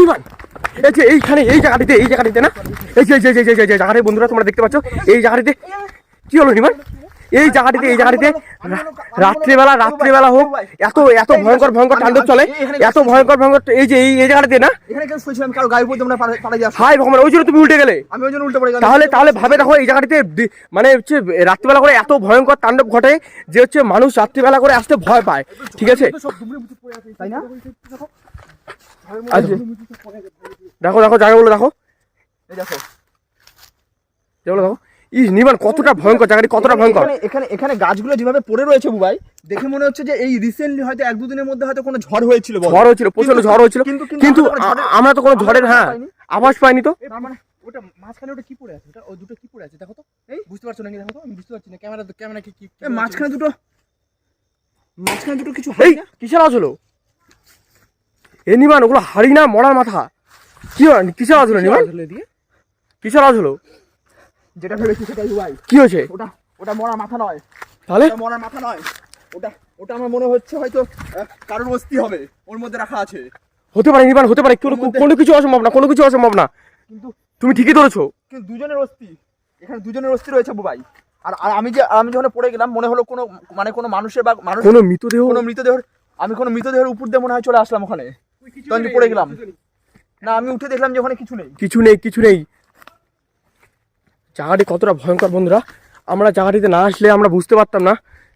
নিবান এই যে এইখানে এই জায়গাটিতে এই জায়গাটিতে না? এই যে যে যে, যে, জায়গাটি বন্ধুরা তোমরা দেখতে পাচ্ছ? এই জায়গাটিতে কি হলো নিবান এই জায়গাটিতে এই জায়গাটিতে রাত্রিবেলা রাত্রিবেলা হোক এত এত ভয়ঙ্কর ভয়ঙ্কর তাণ্ডব চলে এত ভয়ঙ্কর ভয়ঙ্কর এই যে এই জায়গাটিতে না? এখানে কেন শুয়েছিলাম কারও গায়ে পড়তে আমরা হাই ভগবান ওই জন্য তুমি উল্টে গেলে। আমি ওই জন্য উল্টে পড়ে তাহলে তাহলে ভাবে দেখো এই জায়গাটিতে মানে হচ্ছে রাত্রিবেলা করে এত ভয়ঙ্কর তাণ্ডব ঘটে যে হচ্ছে মানুষ রাত্রিবেলা করে আসতে ভয় পায়। ঠিক আছে? তাই না। দেখো দেখো জায়গাগুলো দেখো। এই দেখো। যেগুলো দেখো। কতটা ভয়ঙ্কর জায়গাটি কতটা ভয়ঙ্কর। এখানে এখানে গাছগুলো যেভাবে পড়ে রয়েছে বুবাই দেখে মনে হচ্ছে যে এই রিসেন্টলি হয়তো এক দুদিনের মধ্যে হয়তো কোনো ঝড় হয়েছিল ঝড় হয়েছিল প্রচণ্ড ঝড় হয়েছিল। কিন্তু- আমরা তো কোনো ঝড়ের হ্যাঁ। আভাস পাইনি তো। মানে ওটা মাঝখানে ওটা কি পড়ে আছে? ওটা ও দুটো কি পড়ে আছে? দেখো তো। এই? বুঝতে পারছ নাকি? দেখো তো আমি বুঝতে পারছি না। ক্যামেরা ক্যামেরা কি মাঝখানে দুটো। মাঝখানে দুটো কিছু হয় না? কিসের আওয়াজ হলো? এ নিবান ওগুলো হাড়ি না মরার মাথা। কি কিসের আওয়াজ হলো নিমান কিসের আওয়াজ হলো? যেটা ভেবেছি সেটাই বুবাই কি হয়েছে? ওটা ওটা মরা মাথা নয়। তাহলে? মরার মাথা নয়। ওটা ওটা আমার মনে হচ্ছে হয়তো কারোর অস্থি হবে। ওর মধ্যে রাখা আছে। হতে পারে নিবান হতে পারে। কোনো কোনো কিছু অসম্ভব না কোনো কিছু অসম্ভব না। কিন্তু তুমি ঠিকই ধরেছো। কিন্তু দুজনের অস্থি। এখানে দুজনের অস্থি রয়েছে বুবাই। আর আর আমি যে আমি যখন পড়ে গেলাম মনে হলো কোনো মানে কোনো মানুষের বা মানুষ কোনো মৃতদেহ কোনো মৃতদেহ আমি কোনো মৃতদেহের উপর দিয়ে মনে হয় চলে আসলাম ওখানে। যে পড়ে গেলাম। না আমি উঠে দেখলাম যে ওখানে কিছু নেই। কিছু নেই কিছু নেই। জায়গাটি কতটা ভয়ঙ্কর বন্ধুরা। আমরা জায়গাটিতে না আসলে আমরা বুঝতে পারতাম না।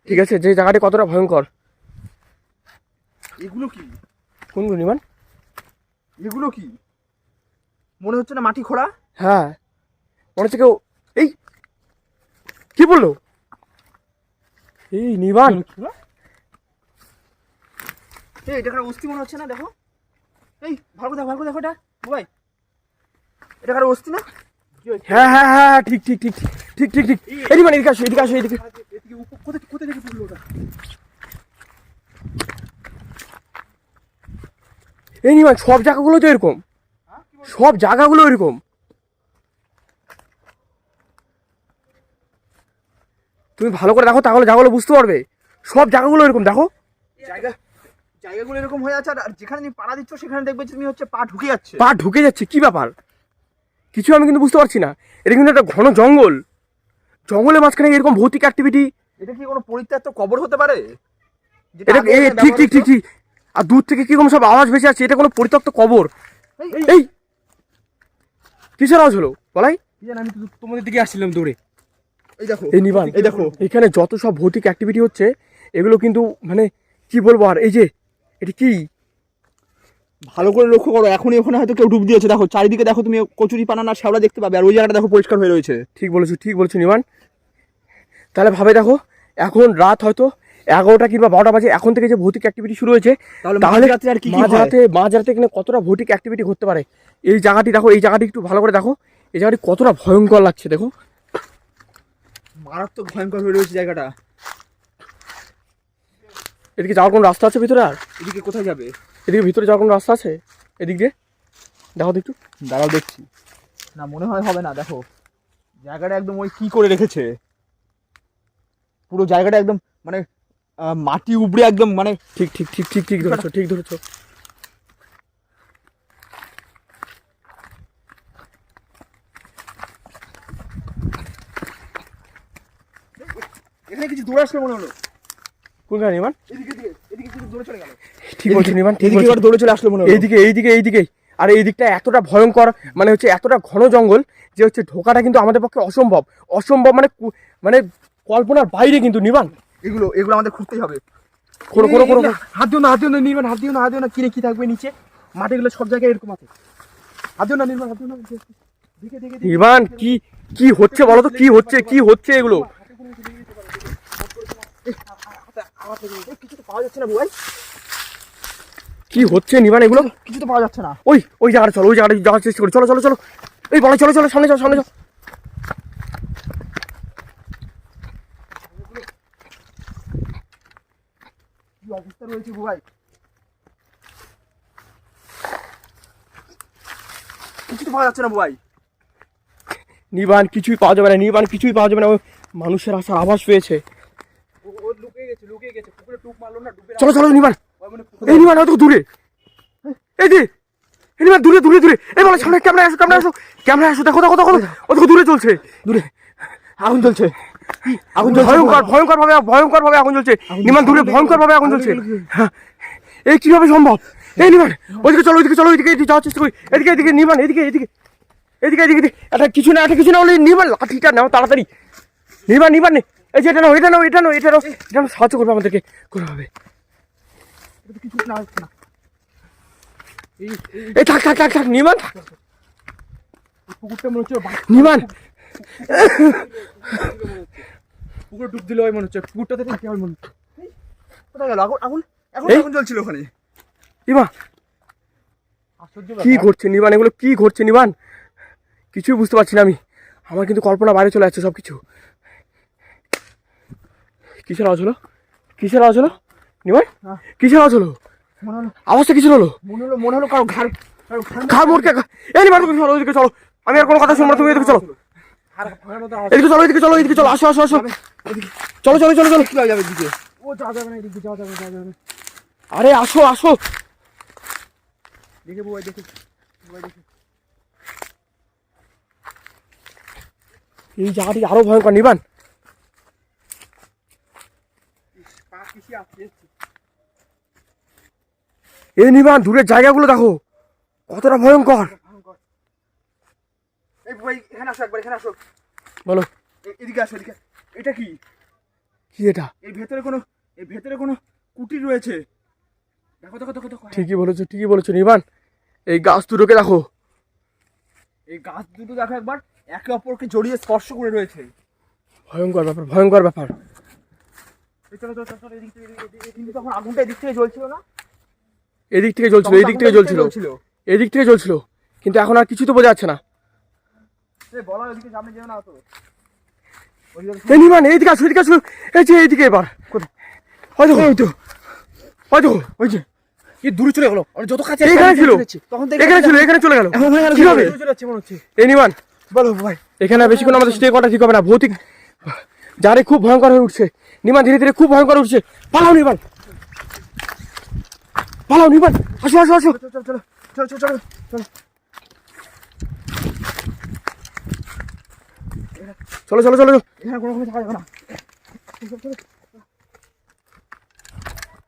ঠিক আছে যে জায়গাটি কতটা ভয়ঙ্কর। এগুলো কি? কোনগুলো নিবান এগুলো কি? মনে হচ্ছে না মাটি খোঁড়া? হ্যাঁ। মনে হচ্ছে কেউ এই! কি বলল? এই নিবান এই এটা অস্থি মনে হচ্ছে না দেখো। এই ভালো করে দেখো ভালো করে দেখো এটা বুবাই এটা কারও অস্থি না? হ্যাঁ হ্যাঁ হ্যাঁ হ্যাঁ, ঠিক ঠিক ঠিক ঠিক ঠিক ঠিক। নিবান এদিকে আসো এদিকে আসো এদিকে এদিকে উপ- কোথা কোথা থেকে পড়ল ওটা? এই নিবান সব জায়গাগুলো তো এরকম। সব জায়গাগুলো এরকম। তুমি ভালো করে দেখো তাহলে জায়গাগুলো বুঝতে পারবে। সব জায়গাগুলো এরকম দেখো। জায়গা জায়গাগুলো এরকম হয়ে আছে আর যেখানে তুমি পাড়া দিচ্ছ সেখানে দেখবে তুমি হচ্ছে পা ঢুকে যাচ্ছে। পা ঢুকে যাচ্ছে কি ব্যাপার? কিছু আমি কিন্তু বুঝতে পারছি না। এটা কিন্তু একটা ঘন জঙ্গল। জঙ্গলের মাঝখানে এরকম ভৌতিক অ্যাক্টিভিটি এটা কি কোনো পরিত্যক্ত কবর হতে পারে? এটা ঠিক ঠিক ঠিক ঠিক। আর দূর থেকে কীরকম সব আওয়াজ ভেসে আসছে এটা কোনো পরিত্যক্ত কবর? এই, কিসের আওয়াজ হলো? বলাই? আমি তোমাদের দিকে আসছিলাম দৌড়ে। এই দেখো এই নিবান এই দেখো। এখানে যত সব ভৌতিক অ্যাক্টিভিটি হচ্ছে এগুলো কিন্তু মানে কি বলব আর এই যে এটা কি? ভালো করে লক্ষ্য করো এখনই ওখানে হয়তো কেউ ডুব দিয়েছে। দেখো চারিদিকে দেখো তুমি কচুরি পানা না শ্যাওলা দেখতে পাবে আর ওই জায়গাটা দেখো পরিষ্কার হয়ে রয়েছে। ঠিক বলেছ ঠিক বলেছ নিমান তাহলে ভাবে দেখো এখন রাত হয়তো এগারোটা কিংবা বারোটা বাজে এখন থেকে যে ভৌতিক অ্যাক্টিভিটি শুরু হয়েছে তাহলে মাঝরাতে আর কি হয়? মাঝরাতে মাঝরাতে এখানে কতটা ভৌতিক অ্যাক্টিভিটি ঘটতে পারে? এই জায়গাটি দেখো এই জায়গাটি একটু ভালো করে দেখো এই জায়গাটি কতটা ভয়ঙ্কর লাগছে দেখো। মারাত্মক ভয়ঙ্কর হয়ে রয়েছে জায়গাটা। এদিকে যাওয়ার কোনো রাস্তা আছে ভিতরে আর? এদিকে কোথায় যাবে? এদিকে ভিতরে যাওয়ার কোনো রাস্তা আছে? এদিক দিয়ে? দেখো তো একটু। দাঁড়াও দেখছি। না মনে হয় হবে না দেখো। জায়গাটা একদম ওই কি করে রেখেছে? পুরো জায়গাটা একদম মানে মাটি উপড়ে একদম মানে ঠিক ঠিক ঠিক ঠিক ঠিক ধরেছো ঠিক ধরেছো। এখানে কিছু দৌড়ে আসলে মনে হলো। কোনখানে ঠিক বলছো। নিমান ঠিক বলছো। দৌড়ে চলে আসলো মনে হলো। এইদিকে এইদিকে এইদিকেই আর এই দিকটা এতটা ভয়ঙ্কর মানে হচ্ছে এতটা ঘন জঙ্গল যে হচ্ছে ঢোকাটা কিন্তু আমাদের পক্ষে অসম্ভব। অসম্ভব মানে মানে কল্পনার বাইরে কিন্তু নিবান এগুলো এগুলো আমাদের খুঁজতেই হবে। কোনো কোনো হাত দিও না হাত দিও না নির্মাণ হাত দিও না হাত দিও না কিনে কি থাকবে নিচে? মাটিগুলো সব জায়গায় এরকম আছে। হাত দিও না নির্মাণ হাত দিও না নিবান কি কি হচ্ছে বলো তো? কি হচ্ছে কি হচ্ছে এগুলো? কিছু তো পাওয়া যাচ্ছে না ভাই কি হচ্ছে নিবান এগুলো? কিছু তো পাওয়া যাচ্ছে না। ওই ওই জায়গাটা চলো ওই জায়গাটা যাওয়ার চেষ্টা করি। চলো চলো চলো। এই বলো চলো চলো সামনে যাও সামনে অবস্থা রয়েছে ভাই? কিছু তো পাওয়া যাচ্ছে না ভাই। নিবান কিছুই পাওয়া যাবে না নিবান কিছুই পাওয়া যাবে না। মানুষের আসার আভাস পেয়েছে ও ও লুকিয়ে গেছে লুকিয়ে গেছে পুকুরে টুক মারলো না ডুবে চলো চলো মানে এই নিবান হয়তো দূরে। এই যে নির্মাণ দূরে দূরে দূরে। এই বলে সামনে ক্যামেরা আসো ক্যামেরা আসো। ক্যামেরা আসো দেখো দেখো দেখো। ও দূরে চলছে। দূরে। আগুন জ্বলছে। আগুন ভয়ঙ্কর ভয়ঙ্কর ভাবে ভয়ঙ্কর ভাবে আগুন জ্বলছে। নির্মাণ দূরে ভয়ঙ্কর ভাবে আগুন জ্বলছে। হ্যাঁ। এই কীভাবে সম্ভব? এই নির্মাণ ওইদিকে চলো ওইদিকে চলো ওইদিকে এদিকে যাওয়ার চেষ্টা করি। এদিকে এদিকে নির্মাণ এদিকে এদিকে। এদিকে এদিকে এটা কিছু না এটা কিছু না হলে নির্মাণ লাঠিটা নাও তাড়াতাড়ি। নির্মাণ নির্মাণ নে। এই যে এটা নাও এটা নাও এটা নাও এটা নাও। এটা নাও, সাহায্য করবে আমাদেরকে। হচ্ছে না এই থাক থাক থাক থাক নির্মাণ থাক। পুকুরটা মনে হচ্ছে নির্মাণ। পুকুরে ডুব দিলে মনে হচ্ছে। পুকুরটাতে থাকতে হয় মনে হচ্ছে। কোথায় গেল? আগুন আগুন এখন? আগুন জ্বলছিল ওখানে। আশ্চর্য কি। ঘটছে নিবান এগুলো কি ঘটছে নিবান কিছুই বুঝতে পারছি না আমি। আমার কিন্তু কল্পনা বাইরে চলে যাচ্ছে সব কিছু কিসের আওয়াজ হলো? কিসের আওয়াজ হলো? হ্যাঁ। কিসের আওয়াজ হলো? মনে হলো আওয়াজটা কিসের হলো? মনে হলো মনে হলো কারও ঘাড় ঘাড় খা এই তুমি চলো ওইদিকে চলো। আমি আর কোনো কথা শুনব না, তুমি এদিকে চলো। এদিকে চলো এদিকে চলো এদিকে চলো। আসো আসো আসো। চলো চলো চলো চলো। যাবে দিকে ও যাওয়া যাবে না এদিকে যাওয়া যাবে যাওয়া যাবে আরে আসো আসো। দেখে বউ দেখে। বউ দেখে। এই জায়গাটি আরও ভয়ঙ্কর নিবান পা কিসি আসছে এই নিবান দূরের জায়গাগুলো দেখো। কতটা ভয়ঙ্কর। ভয়ঙ্কর এই বই এখানে আসো একবার এখানে আসো। বলো। এদিকে আসো এদিকে। এটা কি? কি এটা? এই ভেতরে কোনো এই ভেতরে কোনো কুটির রয়েছে। দেখো দেখো দেখো দেখো। ঠিকই বলেছ ঠিকই বলেছ নিবান এই গাছ দুটোকে দেখো। এই গাছ দুটো দেখো একবার একে অপরকে জড়িয়ে স্পর্শ করে রয়েছে। ভয়ঙ্কর ব্যাপার ভয়ঙ্কর ব্যাপার। তখন আগুনটা এদিক থেকে জ্বলছিল না? এদিক থেকে জ্বলছিল? এদিক থেকে জ্বলছিল জ্বলছিল। এদিক থেকে জ্বলছিল। কিন্তু এখন আর কিছু তো বোঝা যাচ্ছে না। এই এদিকে সামনে যেও না তো ওইদিকে এই এইদিকে আসো এদিকে আসো। এই যে এইদিকে এবার। হয়তো এই হয়তো ওই যে। কি দূরে চলে গেলো। আমি যত কাছে এখানে ছিল। তখন এখানে ছিল এখানে চলে গেল। মনে মনে বলো ভাই। এখানে বেশিক্ষণ আমাদের স্টে করা ঠিক হবে না। ভৌতিক যারে খুব ভয়ঙ্কর হয়ে উঠছে। নিমান ধীরে ধীরে খুব ভয়ঙ্কর উঠছে। পালাও নিমান। পালাও নিমান। আসো আসো আসো। চলো চলো চলো চলো চলো চলো। চলো চলো চলো চলো চলো, চলো।